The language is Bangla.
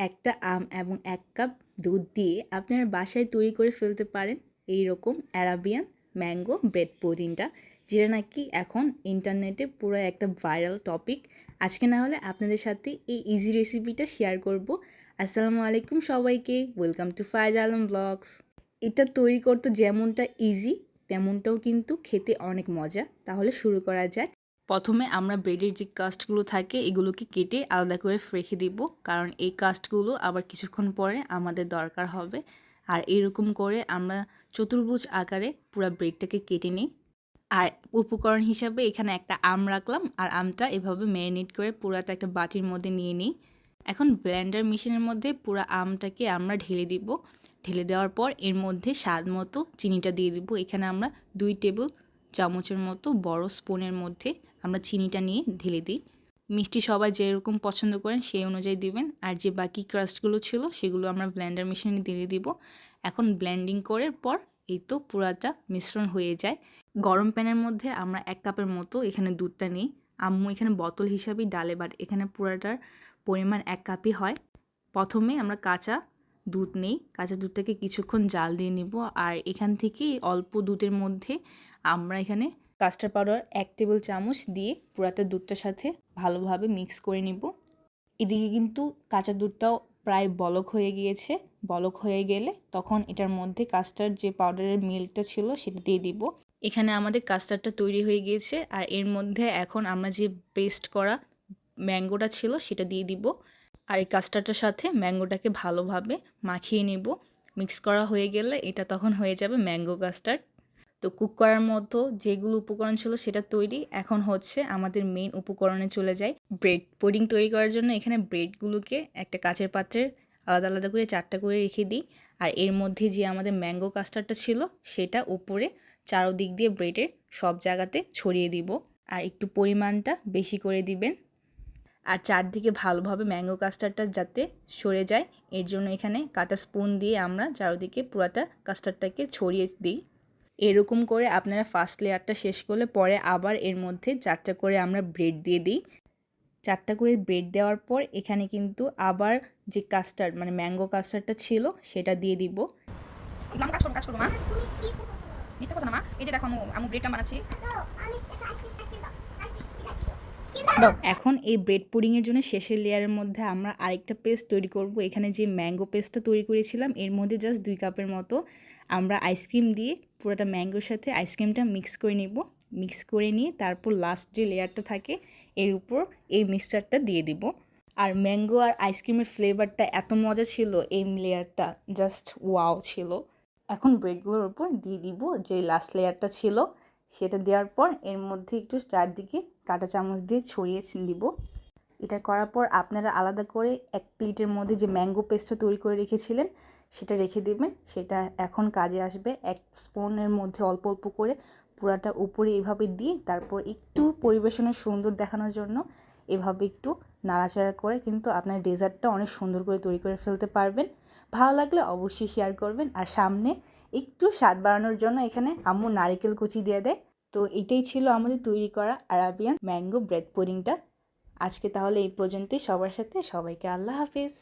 একটা আম এবং এক কাপ দুধ দিয়ে আপনারা বাসায় তৈরি করে ফেলতে পারেন। এই রকম অ্যারাবিয়ান ম্যাঙ্গো ব্রেড পুডিংটা যেটা নাকি এখন ইন্টারনেটে পুরো একটা ভাইরাল টপিক। আজকে না হলে আপনাদের সাথে এই ইজি রেসিপিটা শেয়ার করব। আসসালামু আলাইকুম সবাইকে welcome to Faiz Alam blogs এটা তৈরি করতে যেমনটা ইজি তেমনটাও কিন্তু খেতে অনেক মজা। তাহলে শুরু করা যাক। প্রথমে আমরা ব্রেডের যে কাস্টগুলো থাকে, এগুলোকে কেটে আলাদা করে রেখে দিব। কারণ এই কাস্টগুলো আবার কিছুক্ষণ পরে আমাদের দরকার হবে। আর এরকম করে আমরা চতুর্ভুজ আকারে পুরো ব্রেডটাকে কেটে নিই। আর উপকরণ হিসাবে এখানে একটা আম রাখলাম। আর আমটা এভাবে ম্যারিনেট করে পুরাটা একটা বাটির মধ্যে নিয়ে নিই। এখন ব্লেন্ডার মেশিনের মধ্যে পুরো আমটাকে আমরা ঢেলে দিব। ঢেলে দেওয়ার পর এর মধ্যে স্বাদ মতো চিনিটা দিয়ে দিব। এখানে আমরা দুই টেবিল চামচের মতো বড় স্পুনের মধ্যে আমরা চিনিটা নিয়ে ঢেলে দিই। মিষ্টি সবাই যেরকম পছন্দ করেন সেই অনুযায়ী দিবেন। আর যে বাকি ক্রাস্টগুলো ছিল সেগুলো আমরা ব্লেন্ডার মেশিনে দিয়ে দিব। এখন ব্লেন্ডিং করার পর এই তো পুরাটা মিশ্রণ হয়ে যায়। গরম প্যানের মধ্যে আমরা এক কাপের মতো এখানে দুধটা নিই। আম্মু এখানে বোতল হিসাবেই ডালে বাট এখানে পুরাটার পরিমাণ এক কাপই হয়। প্রথমে আমরা কাঁচা দুধ নেই। কাঁচা দুধটাকে কিছুক্ষণ জাল দিয়ে নিব। আর এখান থেকে অল্প দুধের মধ্যে আমরা এখানে কাস্টার্ড পাউডার এক টেবিল চামচ দিয়ে পুরাটা দুধটার সাথে ভালোভাবে মিক্স করে নিব। এদিকে কিন্তু কাঁচা দুধটাও প্রায় বলক হয়ে গিয়েছে। বলক হয়ে গেলে তখন এটার মধ্যে কাস্টার্ড যে পাউডারের মিল্কটা ছিল সেটা দিয়ে দিব। এখানে আমাদের কাস্টার্ডটা তৈরি হয়ে গিয়েছে আর এর মধ্যে এখন আমরা যে পেস্ট করা ম্যাঙ্গোটা ছিল সেটা দিয়ে দিব। আর এই কাস্টার্ডটার সাথে ম্যাঙ্গোটাকে ভালোভাবে মাখিয়ে নেব। মিক্স করা হয়ে গেলে এটা তখন হয়ে যাবে ম্যাঙ্গো কাস্টার্ড। তো কুক করার মতো যেগুলো উপকরণ ছিল সেটা তৈরি। এখন হচ্ছে আমাদের মেইন উপকরণে চলে যায় ব্রেড পুডিং তৈরি করার জন্য এখানে ব্রেডগুলোকে একটা কাঁচের পাত্রের আলাদা আলাদা করে চারটা করে রেখে দিই। আর এর মধ্যে যে আমাদের ম্যাঙ্গো কাস্টার্ডটা ছিল, সেটা উপরে চারোদিক দিয়ে ব্রেডের সব জায়গাতে ছড়িয়ে দিব। আর একটু পরিমাণটা বেশি করে দিবেন। আর চারদিকে ভালোভাবে ম্যাঙ্গো কাস্টার্ডটা যাতে সরে যায়, এর জন্য এখানে কাটা স্পুন দিয়ে আমরা চারদিকে পুরাটা কাস্টার্ডটাকে ছড়িয়ে দিই। এরকম করে আপনারা ফার্স্ট লেয়ারটা শেষ করলে পরে আবার এর মধ্যে চারটা করে আমরা ব্রেড দিয়ে দিই। চারটা করে ব্রেড দেওয়ার পর এখানে কিন্তু আবার যে কাস্টার্ড মানে ম্যাঙ্গো কাস্টার্ডটা ছিল, সেটা দিয়ে দিব। কাজ করো কাজ করো, মা। মিথ্যা কথা না, মা। এই যে দেখো, আমি আমি ব্রেড কাম বানাচ্ছি। এখন এই ব্রেড পুডিংয়ের জন্য শেষের লেয়ারের মধ্যে আমরা আরেকটা পেস্ট তৈরি করব। এখানে যে ম্যাঙ্গো পেস্টটা তৈরি করেছিলাম, এর মধ্যে জাস্ট দুই কাপের মতো আমরা আইসক্রিম দিয়ে পুরোটা ম্যাঙ্গোর সাথে আইসক্রিমটা মিক্স করে নিব। মিক্স করে নিয়ে তারপর লাস্ট যে লেয়ারটা থাকে, এর উপর এই মিক্সচারটা দিয়ে দিব। আর ম্যাঙ্গো আর আইসক্রিমের ফ্লেভারটা এত মজা ছিল, এই লেয়ারটা জাস্ট ওয়াও ছিল। এখন ব্রেডগুলোর উপর দিয়ে দিব যে লাস্ট লেয়ারটা ছিল। সেটা দেওয়ার পর এর মধ্যে একটু চারদিকে কাঁটা চামচ দিয়ে ছড়িয়ে দিব। এটা করার পর আপনারা আলাদা করে এক প্লেটের মধ্যে যে ম্যাঙ্গো পেস্টটা তৈরি করে রেখেছিলেন, সেটা রেখে দেবেন। সেটা এখন কাজে আসবে। এক স্পুনের মধ্যে অল্প অল্প করে পুরাটা উপরে এভাবে দিয়ে তারপর একটু পরিবেশনের সুন্দর দেখানোর জন্য এভাবে একটু নাড়াচাড়া করে কিন্তু আপনার ডেজার্টটা অনেক সুন্দর করে তৈরি করে ফেলতে পারবেন। ভালো লাগলে অবশ্যই শেয়ার করবেন। আর সামনে একটু স্বাদ বাড়ানোর জন্য এখানে আম্মু নারিকেল কুচি দিয়ে দেয়। তো এটাই ছিল আমাদের তৈরি করা আরাবিয়ান ম্যাঙ্গো ব্রেড পুডিংটা। আজকে তাহলে এই পর্যন্তই। সবার সাথে সবাইকে আল্লাহ হাফিজ।